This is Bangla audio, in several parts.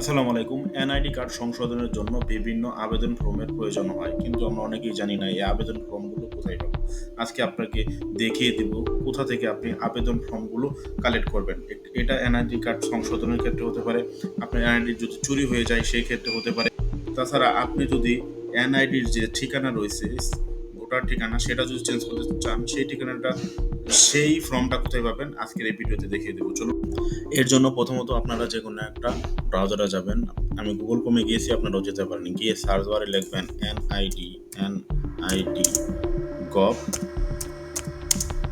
আসসালামু আলাইকুম। এনআইডি কার্ড সংশোধনের জন্য বিভিন্ন আবেদন ফর্মের প্রয়োজন হয়, কিন্তু আমরা অনেকেই জানি না এই আবেদন ফর্মগুলো কোথায় পাবো। আজকে আপনাকে দেখিয়ে দিব কোথা থেকে আপনি আবেদন ফর্মগুলো কালেক্ট করবেন। এটা এনআইডি কার্ড সংশোধনের ক্ষেত্রে হতে পারে, আপনার এনআইডি যদি চুরি হয়ে যায় সেই ক্ষেত্রে হতে পারে। তাছাড়া আপনি যদি এনআইডির যে ঠিকানা রয়েছে, ভোটার ঠিকানা, সেটা যদি চেঞ্জ করতে চান, সেই ঠিকানাটা, সেই ফর্মটা কোথায় পাবেন, আজকের এই ভিডিওতে দেখিয়ে দেবো। চলুন। এর জন্য প্রথমত আপনারা যে কোনো একটা ব্রাউজারে যাবেন। আমি গুগল কমে গিয়েছি, আপনারাও যেতে পারেন। গিয়ে সার্চ বারে লিখবেন N ID N ID gov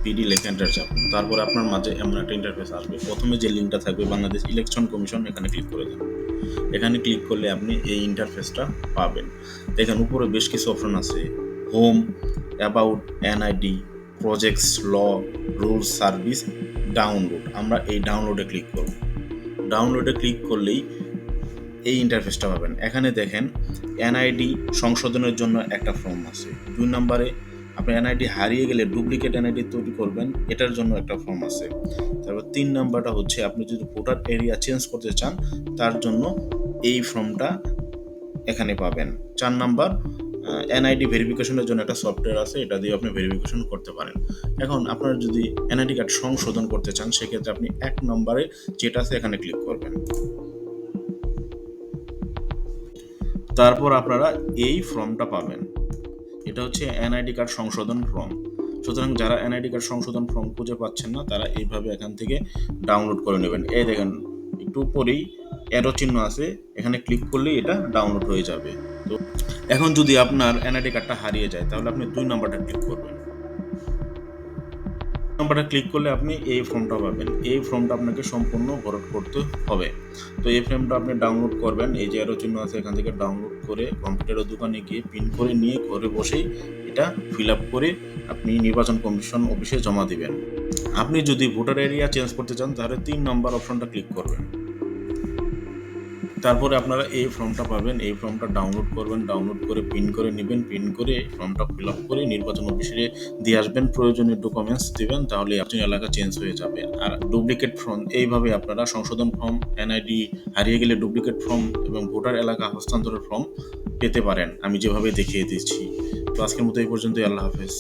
BD লেখে এন্টার চাপুন। তারপরে আপনার মাঝে এমন একটা ইন্টারফেস আসবে। প্রথমে যে লিঙ্কটা থাকবে, বাংলাদেশ ইলেকশন কমিশন এখানে ক্লিক করে দেন। এখানে ক্লিক করলে আপনি এই ইন্টারফেসটা পাবেন। দেখেন, উপরে বেশ কিছু অপশন আছে। Home about NID projects law rules service download আমরা এই ডাউনলোডে ক্লিক করব। ডাউনলোডে ক্লিক করলেই এই ইন্টারফেসটা পাবেন। এখানে দেখেন এনআইডি সংশোধনের জন্য একটা ফর্ম আছে। দুই নম্বরে আপনি এনআইডি হারিয়ে গেলে ডুপ্লিকেট এনআইডি তৈরি করবেন, এটার জন্য একটা ফর্ম আছে। তারপর তিন নাম্বারটা হচ্ছে, আপনি যদি ভোটার এরিয়া চেঞ্জ করতে চান, তার জন্য এই ফর্মটা এখানে পাবেন। চার নাম্বার এনআইডি ভেরিফিকেশনের জন্য একটা সফটওয়্যার আছে, এটা দিয়ে আপনি ভেরিফিকেশন করতে পারেন। এখন আপনার যদি এনআইডি কার্ড সংশোধন করতে চান, সেক্ষেত্রে আপনি এক নম্বরে যেটা আছে এখানে ক্লিক করবেন। তারপর আপনারা এই ফর্মটা পাবেন। এটা হচ্ছে এনআইডি কার্ড সংশোধন ফর্ম সুতরাং যারা এনআইডি কার্ড সংশোধন ফর্ম খুঁজে পাচ্ছেন না, তারা এইভাবে এখান থেকে ডাউনলোড করে নেবেন। এই দেখেন, একটু উপরেই অ্যারো চিহ্ন আছে, এখানে ক্লিক করলেই এটা ডাউনলোড হয়ে যাবে। তো এখন যদি আপনার এনআইডি কার্ডটা হারিয়ে যায়, তাহলে আপনি দুই নাম্বারটা ক্লিক করবেন। নাম্বারটা ক্লিক করলে আপনি এই ফর্মটা পাবেন। এই ফর্মটা আপনাকে সম্পূর্ণ ভরট করতে হবে। তো এই ফর্মটা আপনি ডাউনলোড করবেন। এই যে আরও চিহ্ন আছে, এখান থেকে ডাউনলোড করে কম্পিউটারের দোকানে গিয়ে প্রিন্ট করে নিয়ে ঘরে বসেই এটা ফিল আপ করে আপনি নির্বাচন কমিশন অফিসে জমা দিবেন। আপনি যদি ভোটার এরিয়া চেঞ্জ করতে চান, তাহলে তিন নাম্বার অপশনটা ক্লিক করবেন। তারপরে আপনারা এই ফর্মটা পাবেন, এই ফর্মটা ডাউনলোড করবেন ডাউনলোড করে প্রিন্ট করে নেবেন প্রিন্ট করে ফর্মটা ফিল আপ করে নির্বাচন অফিসে দিয়ে আসবেন, প্রয়োজনীয় ডকুমেন্টস দিবেন, তাহলে আপনি এলাকা চেঞ্জ হয়ে যাবে। আর ডুপ্লিকেট ফর্ম এইভাবে আপনারা সংশোধন ফর্ম এনআইডি হারিয়ে গেলে ডুপ্লিকেট ফর্ম এবং ভোটার এলাকা হস্তান্তরের ফর্ম পেতে পারেন। আমি যেভাবে দেখিয়ে দিচ্ছি। তো আজকের মতো এই পর্যন্তই, আল্লাহ হাফেজ।